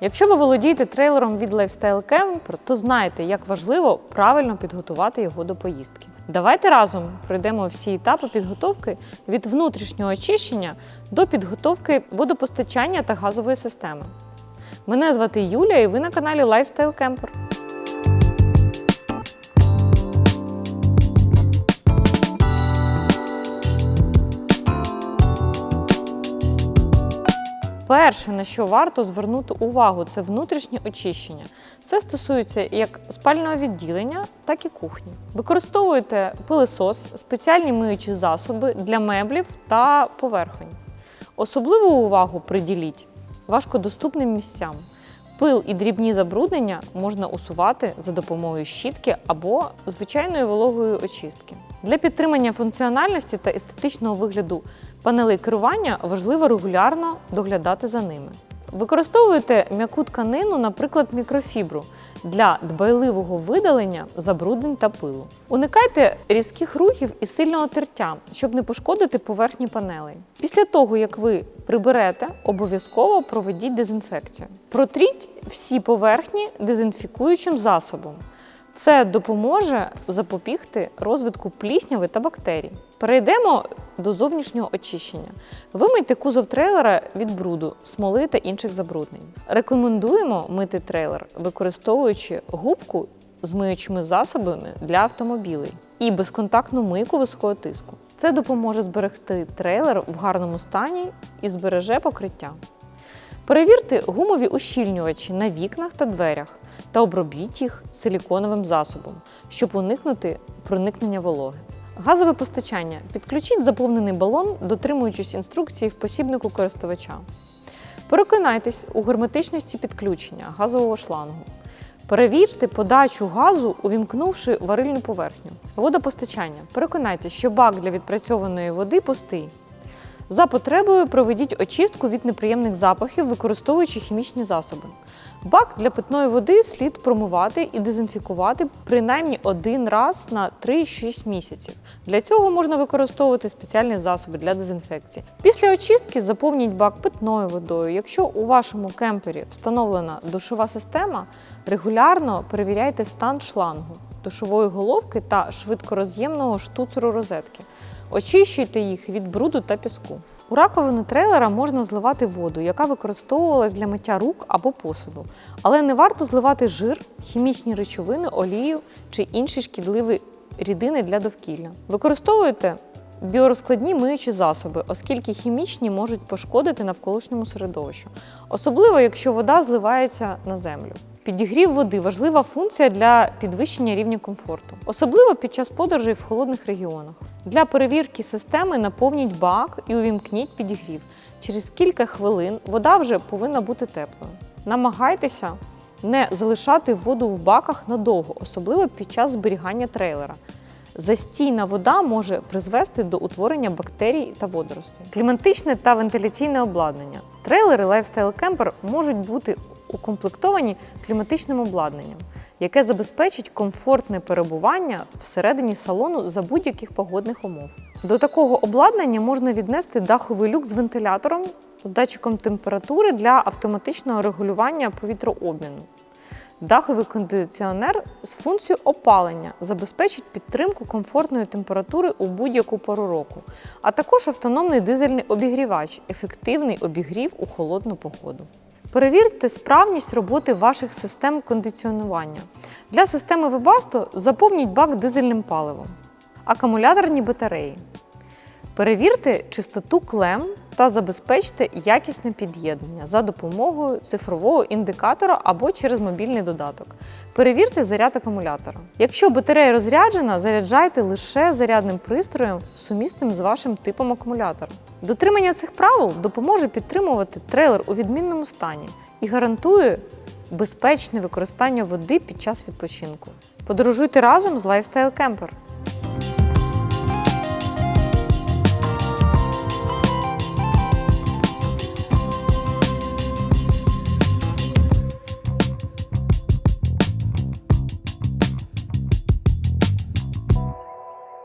Якщо ви володієте трейлером від Lifestyle Camp, то знаєте, як важливо правильно підготувати його до поїздки. Давайте разом пройдемо всі етапи підготовки від внутрішнього очищення до підготовки водопостачання та газової системи. Мене звати Юлія, і ви на каналі Lifestyle Camper. Перше, на що варто звернути увагу, це внутрішнє очищення. Це стосується як спального відділення, так і кухні. Використовуйте пилисос, спеціальні миючі засоби для меблів та поверхонь. Особливу увагу приділіть важкодоступним місцям. Пил і дрібні забруднення можна усувати за допомогою щітки або звичайної вологої очистки. Для підтримання функціональності та естетичного вигляду панелей керування важливо регулярно доглядати за ними. Використовуйте м'яку тканину, наприклад, мікрофібру для дбайливого видалення забруднень та пилу. Уникайте різких рухів і сильного тертя, щоб не пошкодити поверхні панелей. Після того, як ви приберете, обов'язково проведіть дезінфекцію. Протріть всі поверхні дезінфікуючим засобом. Це допоможе запобігти розвитку плісняви та бактерій. Перейдемо до зовнішнього очищення. Вимийте кузов трейлера від бруду, смоли та інших забруднень. Рекомендуємо мити трейлер, використовуючи губку з миючими засобами для автомобілей і безконтактну мийку високого тиску. Це допоможе зберегти трейлер в гарному стані і збереже покриття. Перевірте гумові ущільнювачі на вікнах та дверях та обробіть їх силіконовим засобом, щоб уникнути проникнення вологи. Газове постачання. Підключіть заповнений балон, дотримуючись інструкції в посібнику користувача. Переконайтесь у герметичності підключення газового шлангу. Перевірте подачу газу, увімкнувши варильну поверхню. Водопостачання. Переконайтесь, що бак для відпрацьованої води пустий. За потребою проведіть очистку від неприємних запахів, використовуючи хімічні засоби. Бак для питної води слід промивати і дезінфікувати принаймні один раз на 3-6 місяців. Для цього можна використовувати спеціальні засоби для дезінфекції. Після очистки заповніть бак питною водою. Якщо у вашому кемпері встановлена душова система, регулярно перевіряйте стан шлангу, душової головки та швидкороз'ємного штуцеру розетки. Очищуйте їх від бруду та піску. У раковину трейлера можна зливати воду, яка використовувалась для миття рук або посуду, але не варто зливати жир, хімічні речовини, олію чи інші шкідливі рідини для довкілля. Використовуйте біорозкладні миючі засоби, оскільки хімічні можуть пошкодити навколишньому середовищу, особливо якщо вода зливається на землю. Підігрів води важлива функція для підвищення рівня комфорту, особливо під час подорожей в холодних регіонах. Для перевірки системи наповніть бак і увімкніть підігрів. Через кілька хвилин вода вже повинна бути теплою. Намагайтеся не залишати воду в баках надовго, особливо під час зберігання трейлера. Застійна вода може призвести до утворення бактерій та водоростей. Кліматичне та вентиляційне обладнання. Трейлери Lifestyle Camper можуть бути укомплектовані кліматичним обладнанням, яке забезпечить комфортне перебування всередині салону за будь-яких погодних умов. До такого обладнання можна віднести даховий люк з вентилятором з датчиком температури для автоматичного регулювання повітрообміну. Даховий кондиціонер з функцією опалення забезпечить підтримку комфортної температури у будь-яку пору року, а також автономний дизельний обігрівач, ефективний обігрів у холодну погоду. Перевірте справність роботи ваших систем кондиціонування. Для системи Webasto заповніть бак дизельним паливом. Акумуляторні батареї. Перевірте чистоту клем та забезпечте якісне під'єднання за допомогою цифрового індикатора або через мобільний додаток. Перевірте заряд акумулятора. Якщо батарея розряджена, заряджайте лише зарядним пристроєм, сумісним з вашим типом акумулятора. Дотримання цих правил допоможе підтримувати трейлер у відмінному стані і гарантує безпечне використання води під час відпочинку. Подорожуйте разом з Lifestyle Camper.